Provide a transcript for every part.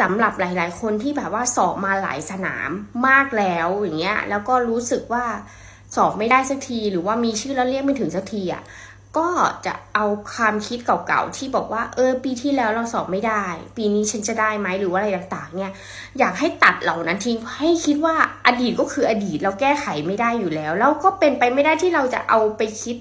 สำหรับหลาย ๆ คนที่แบบว่าสอบมาหลายสนามมากแล้วอย่างเงี้ยแล้วก็รู้สึกว่าสอบไม่ได้สักที หรือว่ามีชื่อแล้วเรียกไม่ถึงสักทีอะ ก็จะเอาความคิดเก่าๆที่บอกว่า เออ ปีที่แล้วเราสอบไม่ได้ ปีนี้ฉันจะได้ไหมหรือว่าอะไรต่างๆ เนี่ย อยากให้ตัดเหล่านั้นทิ้งให้คิดว่าอดีตก็คืออดีตเราแก้ไขไม่ได้อยู่แล้ว แล้วก็เป็นไปไม่ได้ที่เราจะเอาไปคิด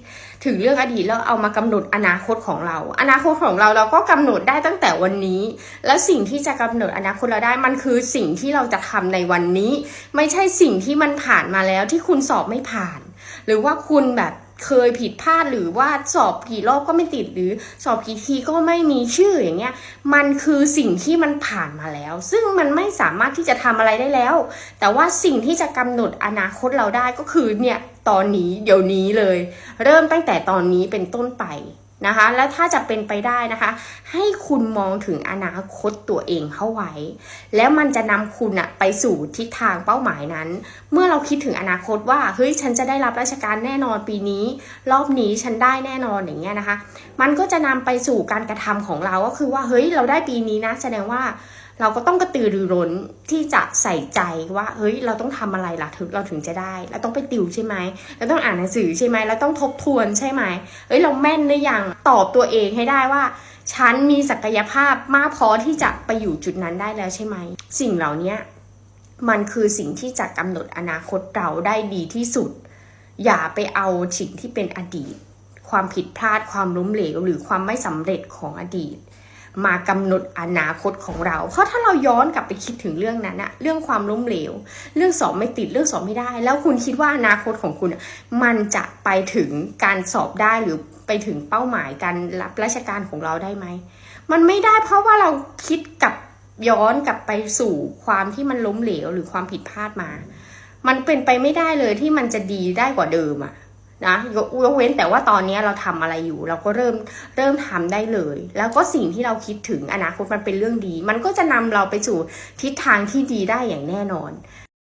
ถึงเรื่องอดีตแล้วเอามากำหนดอนาคตของเรา อนาคตของเราเราก็กำหนดได้ตั้งแต่วันนี้ แล้วสิ่งที่จะกำหนดอนาคตเราได้มันคือสิ่งที่เราจะทำในวันนี้ ไม่ใช่สิ่งที่มันผ่านมาแล้วที่คุณสอบไม่ผ่าน หรือว่าคุณแบบ เคยผิดพลาดหรือว่าสอบกี่รอบก็ไม่ติดหรือสอบกี่ทีก็ไม่มีชื่ออย่างเงี้ย มันคือสิ่งที่มันผ่านมาแล้ว ซึ่งมันไม่สามารถที่จะทำอะไรได้แล้ว แต่ว่าสิ่งที่จะกำหนดอนาคตเราได้ก็คือเนี่ยตอนนี้เดี๋ยวนี้เลย เริ่มตั้งแต่ตอนนี้เป็นต้นไป นะคะ แล้วถ้าจะเป็นไปได้นะคะ ให้คุณมองถึงอนาคตตัวเองเข้าไว้ แล้วมันจะนำคุณอะไปสู่ทิศทางเป้าหมายนั้น เมื่อเราคิดถึงอนาคตว่าเฮ้ยฉันจะได้รับราชการแน่นอนปีนี้ รอบนี้ฉันได้แน่นอนอย่างเงี้ยนะคะ มันก็จะนำไปสู่การกระทำของเราก็คือว่าเฮ้ยเราได้ปีนี้นะแสดงว่า เราก็ต้องกระตือรือร้นที่จะใส่ใจว่า เฮ้ย เราต้องทำอะไรล่ะถึงเราถึงจะได้ เราต้องไปติวใช่ไหมเราต้องอ่านหนังสือใช่ไหมเราต้องทบทวนใช่ไหมเฮ้ย เราแม่นหรือยังตอบตัวเองให้ได้ว่า ฉันมีศักยภาพมากพอที่จะไปอยู่จุดนั้นได้แล้วใช่ไหม สิ่งเหล่านี้มันคือสิ่งที่จะกำหนดอนาคตเราได้ดีที่สุด อย่าไปเอาสิ่งที่เป็นอดีต ความผิดพลาดความล้มเหลวหรือความไม่สำเร็จของอดีต มากำหนดอนาคตของเรา เพราะถ้าเราย้อนกลับไปคิดถึงเรื่องนั้นอะเรื่องความล้มเหลว เรื่องสอบไม่ติดเรื่องสอบไม่ได้ แล้วคุณคิดว่าอนาคตของคุณมันจะไปถึงการสอบได้หรือไปถึงเป้าหมายการรับราชการของเราได้ไหม มันไม่ได้เพราะว่าเราคิดกับย้อนกลับไปสู่ความที่มันล้มเหลวหรือความผิดพลาดมา มันเป็นไปไม่ได้เลยที่มันจะดีได้กว่าเดิมอะ นะยกยกเว้นแต่ว่าตอนนี้เราทำอะไรอยู่ เราก็เริ่มเริ่มทำได้เลย แล้วก็สิ่งที่เราคิดถึงอนาคตมันเป็นเรื่องดี มันก็จะนำเราไปสู่ทิศทางที่ดีได้อย่างแน่นอน